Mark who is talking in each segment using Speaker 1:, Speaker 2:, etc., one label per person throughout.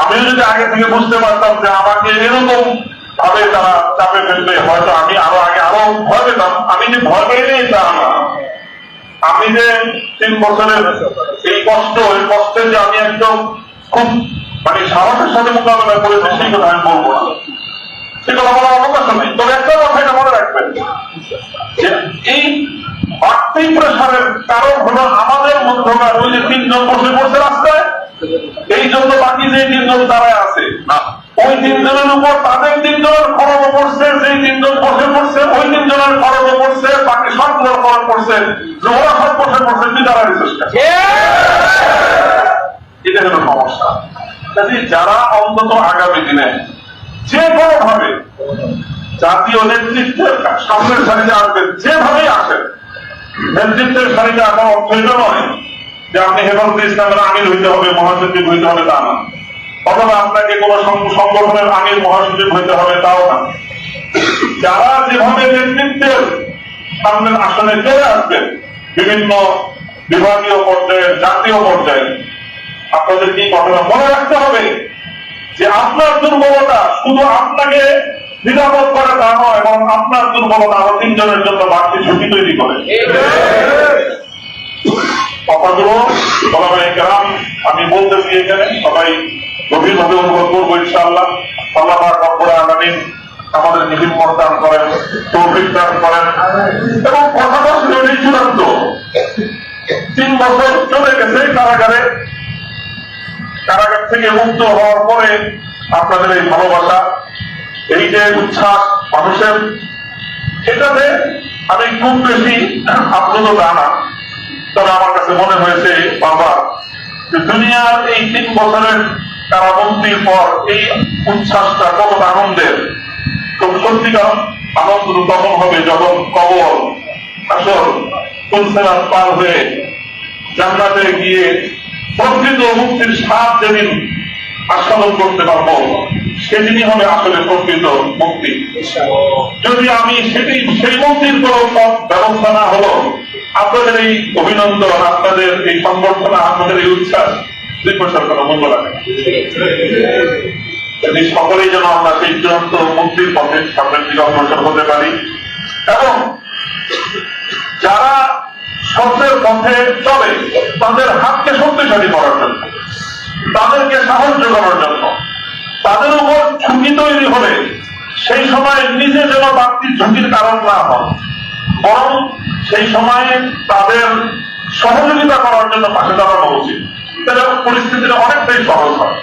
Speaker 1: আমিও যদি আগে থেকে বুঝতে পারতাম যে আমাকে এরকম ভাবে তারা চাপে ফেলবে, হয়তো আমি আরও আগে আরও ভয় পেতাম। আমি যে ভয় পেয়ে নেই তা আমি যে তিন বছরের এই কষ্ট, এই কষ্টের যে আমি একদম খুব মানে সাহসের সাথে মোকাবেলা করেছি, সেই কথা আমি বলব না। সে কথা বলার অবকাশ নেই। তবে একটা কথা এটা মনে রাখবেন এই বাড়তি প্রেশারের কারণ হলো আমাদের মধ্যকার ওই যে তিনজন বসে পড়ছে রাস্তায় এই জন্য বাকি যে তিনজন দাঁড়ায় আছে ওই তিনজনের উপর তাদের তিনজনের খরচ পড়ছে যে তিনজন বসে পড়ছে ওই তিনজনের খরচ পড়ছে বাকি সবগুলোর খরচ পড়ছে যে ওরা সব বসে পড়ছে তুই দাঁড়ায় এটা হলো সমস্যা। কাজে যারা অন্তত আগামী দিনে যে কোনো ভাবে জাতীয় নেতৃত্বের সামনের সারিতে আসবেন যেভাবেই আসেন নেতৃত্বের সারিতে আসা অর্থ এটা নয় যে আপনি হেফাজতে ইসলামের আমির হইতে হবে, মহাসচিব হইতে হবে, তা না। অথবা আপনাকে কোন সংগঠনের আমির, মহাসচিব হইতে হবে, তাও না। যারা যেভাবে নেতৃত্বের সামনের আসনে চলে আসবেন, বিভিন্ন বিভাগীয় পর্যায়ে জাতীয় পর্যায়ে আপনাদের কি ঘটনা মনে রাখতে হবে? যে আপনার দুর্বলতা শুধু আপনাকে নিরাপদ করে তা নয় এবং আপনার দুর্বলতা আরও তিনজনের জন্য বাড়তি ঝুঁকি তৈরি করে। আমি বলতেছি এখানে, সবাই গভীরভাবে অনুভব করব ইনশাআল্লাহ। আল্লাহ আমাদের করেন, তৌফিক দান করেন। এবং কথাটা তিন বছর চলে গেছে কারাগারে। কারাগার থেকে মুক্ত হওয়ার পরে আপনাদের এই ভালোবাসা, এই যে উচ্ছ্বাস মানুষের এটাতে আমি খুব বেশি আপ্লুত না। তবে আমার কাছে মনে হয়েছে বাবা যে দুনিয়ার এই তিন বছরের কারাবন্দির পর এই উচ্ছ্বাসটা কত আনন্দের। তো সত্যিকার আনন্দ তখন হবে যখন কবর আসল তুলসেরাত পার হয়ে জান্নাতে গিয়ে প্রকৃত মুক্তির স্বাদ যেদিন আস্বাদন করতে পারব সেদিনই হবে আসলে প্রকৃত মুক্তি। যদি আমি সেটি সেই মুক্তির কোনো ব্যবস্থা না হলো আপনাদের এই অভিনন্দন, আপনাদের এই সংবর্ধনা, আপনাদের এই উচ্ছ্বাস দুই পয়সার কোনো মূল্য না। যদি সকলেই যেন আমরা সেই চূড়ান্ত মুক্তির পথে সামনের দিকে অগ্রসর হতে পারি এবং যারা সত্যের পথে চলে, তাদের হাতকে শক্তিশালী করার জন্য, তাদেরকে সাহায্য যোগানোর জন্য, তাদের উপর ঝুঁকি তৈরি হলে সেই সময় নিজে যেন বাড়তি ঝুঁকির কারণ না হন, বরং সেই সময়ে তাদের সহযোগিতা করার জন্য পাশে দাঁড়ানো উচিত। পরিস্থিতিটা অনেকটাই সহজ হয়।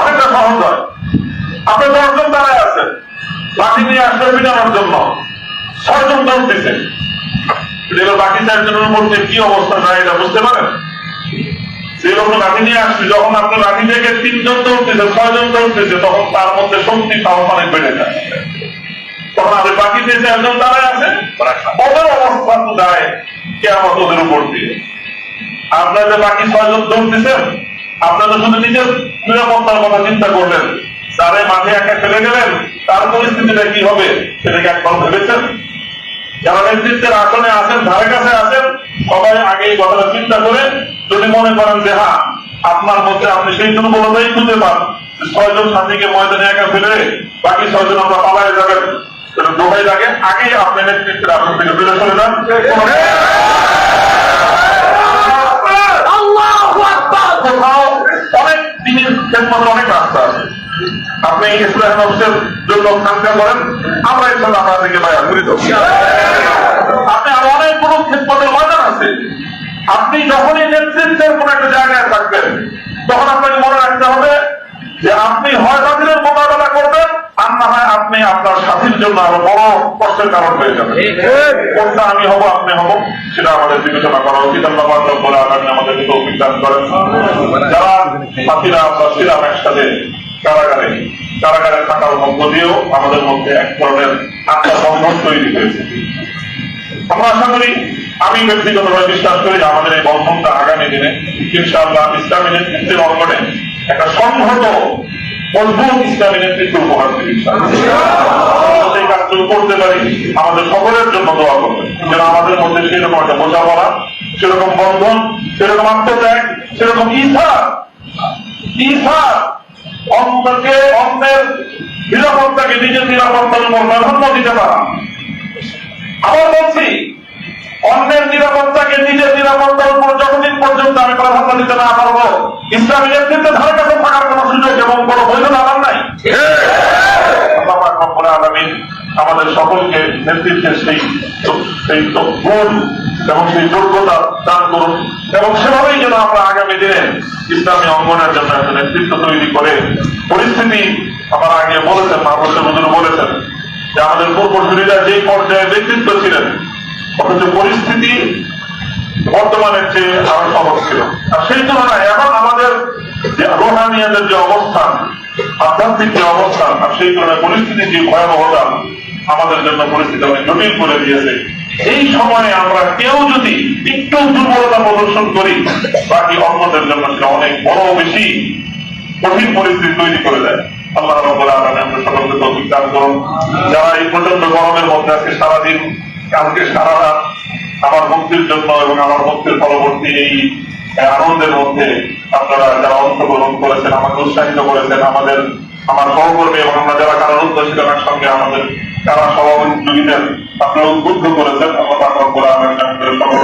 Speaker 1: অনেকটা সহজ হয়। আপনি দশজন দাঁড়ায় লাঠি নিয়ে জন্য ছয়জন বাকি চারজনের মধ্যে কি অবস্থা যায় এটা বুঝতে পারেন? যে লোক লাঠি নিয়ে আসছে যখন আপনার লাঠি থেকে তিনজন দৌড়তেছে ছয়জন দৌড়তেছে তখন তার মধ্যে শক্তি সাহস অনেক বেড়ে যায়। তখন বাকি যে চারজন দাঁড়ায় আছে উপর দিয়ে। যে বাকি ছয়জন শুধু নিজের নিরাপত্তার কথা চিন্তা করলেন। তারে মাঠে একা ফেলে গেলেন, তার পরিস্থিতিটা কি হবে, সেটাকে একবার ভেবেছেন? যারা নেতৃত্বের আসনে আছেন, ধারে কাছে আছেন, সবাই আগে এই কথাটা চিন্তা করে যদি মনে করেন যে হ্যাঁ আপনার মধ্যে আপনি সেই দুর্বলতাই খুঁজে পান ছয়জন সাথীকে ময়দানে একা ফেলে বাকি ছয়জন আমরা পালায় যাবেন। লাগে আগেই আপনি চলে যান। কোথাও অনেক দিনের খেদমত অনেক রাস্তা আছে। আপনি ইসলাম হাউসের জন্য খানকা করেন আমরা ইসলাম আপনাদেরকে বায়া করি তো আপনি আরও অনেক বড় খেদমতের ময়দান আছে। আপনি যখনই নেতৃত্বের কোন একটা জায়গায় থাকবেন তখন আপনাকে মনে রাখতে হবে যে আপনি হয় তাদের মোকাবেলা করবেন আর না হয় আপনি আপনার সাথীর জন্য আরও বড় কষ্টের কারণ হয়ে যাবেন কোনটা আমি হব আপনি হব সেটা আমাদের বিবেচনা করা উচিত। আল্লাহ রব্বুল আলামিন আমাদেরকে তৌফিক দান করেন। যারা সাথীরা আমরা ছিলাম একসাথে কারাগারে কারাগারে থাকার মধ্য দিয়েও আমাদের মধ্যে এক ধরনের আত্মবন্ধন তৈরি হয়েছে। আমরা আশা করি আমি ব্যক্তিগতভাবে বিশ্বাস করি যে আমাদের এই বন্ধনটা আগামী দিনে ইনশাআল্লাহ ইসলামী নেতৃত্বের অঙ্গনে একটা সংহত মজবুত ইসলামী নেতৃত্ব উপহার দেবে সেই কাজগুলো করতে পারি, আমাদের সকলের জন্য দোয়া করবেন। যেন আমাদের মধ্যে সেরকম একটা বোঝাপড়া, সেরকম বন্ধন, সেরকম আত্মত্যাগ, সেরকম ইচ্ছা ঈসা অন্যকে অন্যের নিরাপত্তাকে নিজের নিরাপত্তার উপর প্রাধান্য দিতে পারা। আবার বলছি অন্যের নিরাপত্তাকে নিজের নিরাপত্তার উপর যতদিন পর্যন্ত আমি প্রাধান্য দিতে না পারব, ইসলামী নেতৃত্বে ধারে কাছে থাকার কোন সুযোগ এবং কোন বৈধতা আমার নাই আল্লাহ পাক রব্বুল আলামিন আমাদের সকলকে নেতৃত্বের সেই সেই গুণ এবং সেই যোগ্যতা দান করুন। এবং সেভাবেই যেন আমরা আগামী দিনে ইসলামী অঙ্গনের জন্য একটা নেতৃত্ব তৈরি করে পরিস্থিতি আমার আগে বলেছেন, মাহবুব হুজুর বলেছেন যে আমাদের পূর্বসূরীরা যেই পর্যায়ে নেতৃত্ব ছিলেন, অথচ পরিস্থিতি বর্তমানের চেয়ে আরও সহজ ছিল। আর সেই তুলনায় এখন আমাদের যে রোহানিয়াদের যে অবস্থান, আধ্যাত্মিক যে অবস্থান, আর সেই তুলনায় পরিস্থিতির যে ভয়াবহতা আমাদের জন্য পরিস্থিতি অনেক জটিল করে দিয়েছে। এই সময়ে আমরা কেউ যদি একটু দুর্বলতা প্রদর্শন করি, বাকি অন্যদের জন্য সেটা অনেক বড় বেশি কঠিন পরিস্থিতি তৈরি করে দেয়। আল্লাহ রাব্বুল আমরা সকলকে তৌফিক দান করুন। যারা এই প্রচণ্ড গরমের মধ্যে আজকে সারাদিন কালকে সারা রাত আমার মুক্তির জন্য এবং আমার মুক্তির পরবর্তী এই, আনন্দের মধ্যে আপনারা যারা অংশগ্রহণ করেছেন, আমাকে উৎসাহিত করেছেন, আমাদের আমার সহকর্মী এবং আমরা যারা কারারুদ্ধ ছিলেন সঙ্গে আমাদের কারা সহযোগিতার আপনারা উদ্বুদ্ধ করেছেন, আমরা তারপর করে আমার সকল